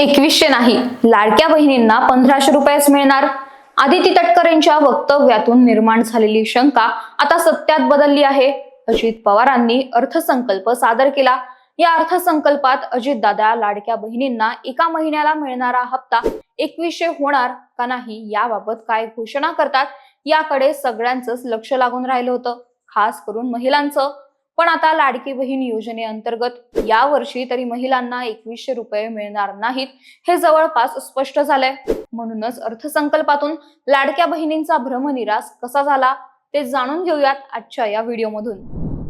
एकवीसशे नाही. लाडक्या बहिणींना पंधराशे रुपयेच मिळणार. आदिती तटकरेंच्या वक्तव्यातून निर्माण झालेली शंका आता सत्यात बदलली आहे. अजित पवारांनी अर्थसंकल्प सादर केला. या अर्थसंकल्पात अजितदादा लाडक्या बहिणींना एका महिन्याला मिळणारा हप्ता एकवीसशे होणार का नाही याबाबत काय घोषणा करतात याकडे सगळ्यांचंच लक्ष लागून राहिलं होतं. खास करून महिलांचं. पण आता लाडकी बहीण योजनेअंतर्गत या वर्षी तरी महिलांना एकवीसशे रुपये मिळणार नाहीत हे जवळपास स्पष्ट झालंय. म्हणूनच अर्थसंकल्पातून लाडक्या बहिणींचा भ्रमनिरास कसा झाला ते जाणून घेऊयात आजच्या या व्हिडिओमधून.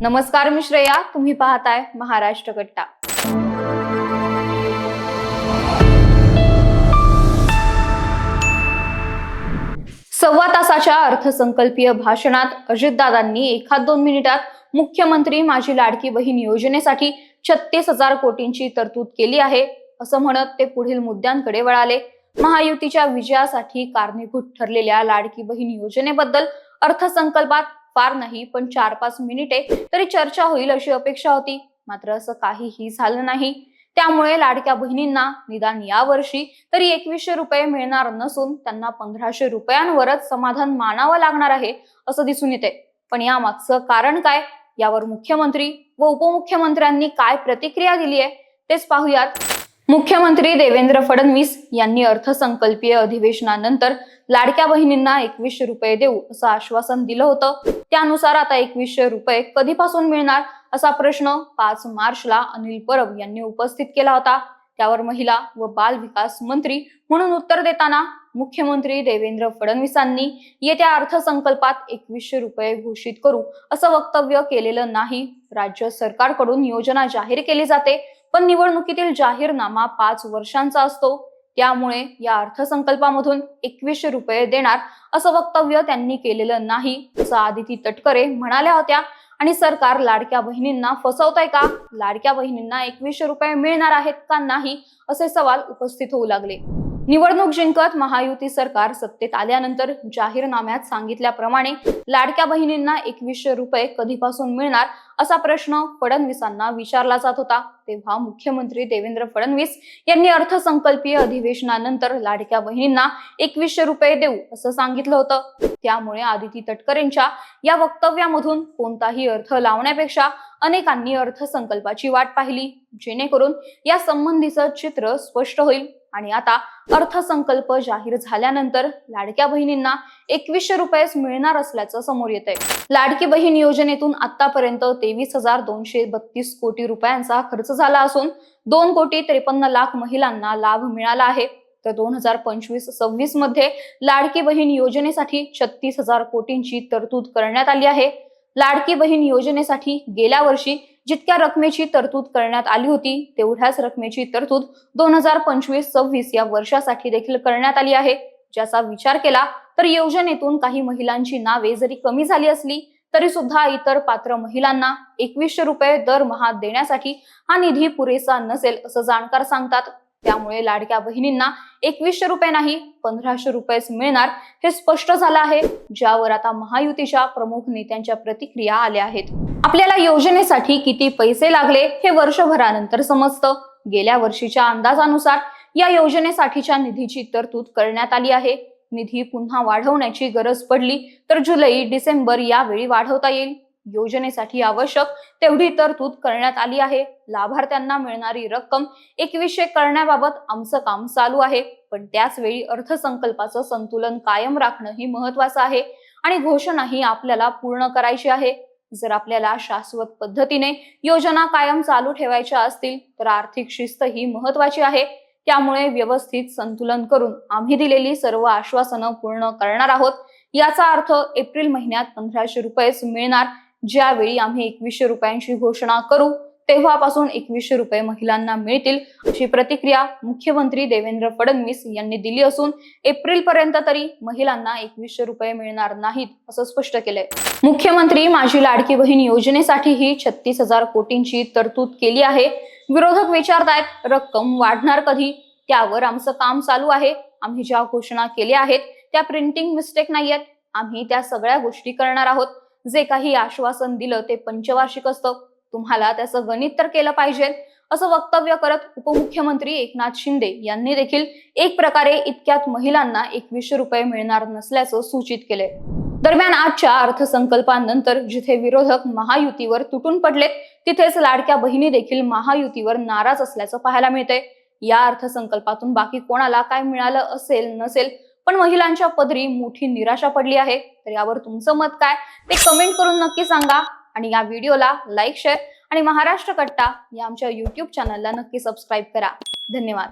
नमस्कार मी श्रेया. तुम्ही पाहताय महाराष्ट्र कट्टा सव्वा तासाच्या अर्थसंकल्पीय भाषणात अजितदादांनी एखाद दोन मिनिटात मुख्यमंत्री माझी लाडकी बहीण योजनेसाठी छत्तीस हजार कोटींची तरतूद केली आहे असं म्हणत ते पुढील मुद्द्यांकडे वळाले. महायुतीच्या विजयासाठी कारणीभूत ठरलेल्या लाडकी बहीण योजनेबद्दल अर्थसंकल्पात फार नाही पण चार पाच मिनिटे तरी चर्चा होईल अशी अपेक्षा होती. मात्र असं काहीही झालं नाही. त्यामुळे लाडक्या बहिणींना निदान या वर्षी तरी एकवीसशे रुपये मिळणार नसून त्यांना पंधराशे रुपयांवरच समाधान मानावं लागणार आहे असं दिसून येते. पण यामागचं कारण काय? यावर मुख्यमंत्री व उपमुख्यमंत्र्यांनी काय प्रतिक्रिया दिली आहे तेच पाहूयात. मुख्यमंत्री देवेंद्र फडणवीस यांनी अर्थसंकल्पीय अधिवेशनानंतर लाडक्या बहिणींना एकवीसशे रुपये देऊ असं आश्वासन दिलं होतं. त्यानुसार आता एकवीसशे रुपये कधीपासून मिळणार असा प्रश्न पाच मार्चला अनिल परब यांनी उपस्थित केला होता. त्यावर महिला व बाल विकास मंत्री म्हणून उत्तर देताना मुख्यमंत्री देवेंद्र फडणवीसांनी येत्या अर्थसंकल्पात एकवीसशे रुपये घोषित करू असं वक्तव्य केलेलं नाही. राज्य सरकारकडून योजना जाहीर केली जाते पण निवडणुकीतील जाहीरनामा पाच वर्षांचा असतो. त्यामुळे या अर्थसंकल्पामधून एकवीसशे रुपये देणार असं वक्तव्य त्यांनी केलेलं नाही असं आदिती तटकरे म्हणाल्या होत्या. आणि सरकार लाडक्या बहिणींना फसवतंय का? लाडक्या बहिणींना एकवीसशे रुपये मिळणार आहेत का नाही? असे सवाल उपस्थित होऊ लागले. निवडणूक जिंकत महायुती सरकार सत्तेत आल्यानंतर जाहीरनाम्यात सांगितल्याप्रमाणे लाडक्या बहिणींना एकवीसशे रुपये कधीपासून मिळणार असा प्रश्न फडणवीसांना विचारला जात होता. तेव्हा मुख्यमंत्री देवेंद्र फडणवीस यांनी अर्थसंकल्पीय अधिवेशनानंतर लाडक्या बहिणींना एकवीसशे रुपये देऊ असं सांगितलं होतं. त्यामुळे आदिती तटकरेंच्या या वक्तव्यामधून कोणताही अर्थ लावण्यापेक्षा अनेकांनी अर्थसंकल्पाची वाट पाहिली जेणेकरून या संबंधीचं चित्र स्पष्ट होईल. आणि आता अर्थसंकल्प जाहीर झाल्यानंतर लाडक्या बहिणींना एकवीसशे रुपयेच मिळणार असल्याचं समोर येत आहे लाडकी बहीण योजनेतून आतापर्यंत तेवीस हजार दोनशे बत्तीस कोटी रुपयांचा खर्च झाला असून दोन कोटी त्रेपन्न लाख महिलांना लाभ मिळाला आहे. तर दोन हजार पंचवीस सव्वीसमध्ये लाडकी बहीण योजनेसाठी छत्तीस हजार कोटींची तरतूद करण्यात आली आहे. लाडकी बहीण योजनेसाठी गेल्या वर्षी जितक्या रकमेची तरतूद करण्यात आली होती तेवढ्याच रकमेची तरतूद दोन हजार पंचवीस सव्वीस या वर्षासाठी देखील करण्यात आली आहे. ज्याचा विचार केला तर योजनेतून काही महिलांची नावे जरी कमी झाली असली तरी सुद्धा इतर पात्र महिलांना एकवीसशे रुपये दरमहा देण्यासाठी हा निधी पुरेसा नसेल असं जाणकार सांगतात. त्यामुळे लाडक्या बहिणींना एकवीसशे रुपये नाही पंधराशे रुपयेच मिळणार हे स्पष्ट झालं आहे ज्यावर आता महायुतीच्या प्रमुख नेत्यांच्या प्रतिक्रिया आल्या आहेत. आपल्याला योजनेसाठी किती पैसे लागले हे वर्षभरानंतर समजतं. गेल्या वर्षीच्या अंदाजानुसार या योजनेसाठीच्या निधीची तरतूद करण्यात आली आहे. निधी पुन्हा वाढवण्याची गरज पडली तर जुलै डिसेंबर यावेळी वाढवता येईल. योजनेसाठी आवश्यक तेवढी तरतूद करण्यात आली आहे. लाभार्थ्यांना मिळणारी रक्कम एकवीसशे करण्याबाबत आमचं काम चालू आहे. पण त्याच वेळी अर्थसंकल्पाचं संतुलन कायम राखणं ही महत्वाचं आहे आणि घोषणाही आपल्याला पूर्ण करायची आहे. जर आपल्याला शाश्वत पद्धतीने योजना कायम चालू ठेवायच्या असतील तर आर्थिक शिस्त ही महत्वाची आहे. त्यामुळे व्यवस्थित संतुलन करून आम्ही दिलेली सर्व आश्वासनं पूर्ण करणार आहोत. याचा अर्थ एप्रिल महिन्यात पंधराशे रुपयेच मिळणार. ज्यावेळी आम्ही एकवीसशे रुपयांची घोषणा करू तेव्हापासून एकवीसशे रुपये महिलांना मिळतील अशी प्रतिक्रिया मुख्यमंत्री देवेंद्र फडणवीस यांनी दिली असून एप्रिल पर्यंत तरी महिलांना एकवीसशे रुपये मिळणार नाहीत असं स्पष्ट केलंय. मुख्यमंत्री माझी लाडकी बहीण योजनेसाठीही छत्तीस हजार कोटींची तरतूद केली आहे. विरोधक विचारतायत रक्कम वाढणार कधी? त्यावर आमचं काम चालू आहे. आम्ही ज्या घोषणा केल्या आहेत त्या प्रिंटिंग मिस्टेक नाही आहेत आम्ही त्या सगळ्या गोष्टी करणार आहोत. जे काही आश्वासन दिलं ते पंचवार्षिक असतं. तुम्हाला त्याचं गणित तर केलं पाहिजे. असं वक्तव्य करत उपमुख्यमंत्री एकनाथ शिंदे यांनी देखील एक प्रकारे इतक्यात महिलांना एकवीसशे रुपये मिळणार नसल्याचं सूचित केले दरम्यान आजच्या अर्थसंकल्पानंतर जिथे विरोधक महायुतीवर तुटून पडलेत तिथेच लाडक्या बहिणी देखील महायुतीवर नाराज असल्याचं पाहायला मिळतंय. या अर्थसंकल्पातून बाकी कोणाला काय मिळालं असेल नसेल पण महिलांच्या पदरी मोठी निराशा पडली आहे. तर यावर तुमचं मत काय? ते कमेंट करून नक्की सांगा. आणि या व्हिडिओला लाईक शेअर आणि महाराष्ट्र कट्टा या आमच्या युट्यूब चॅनलला नक्की सबस्क्राईब करा. धन्यवाद.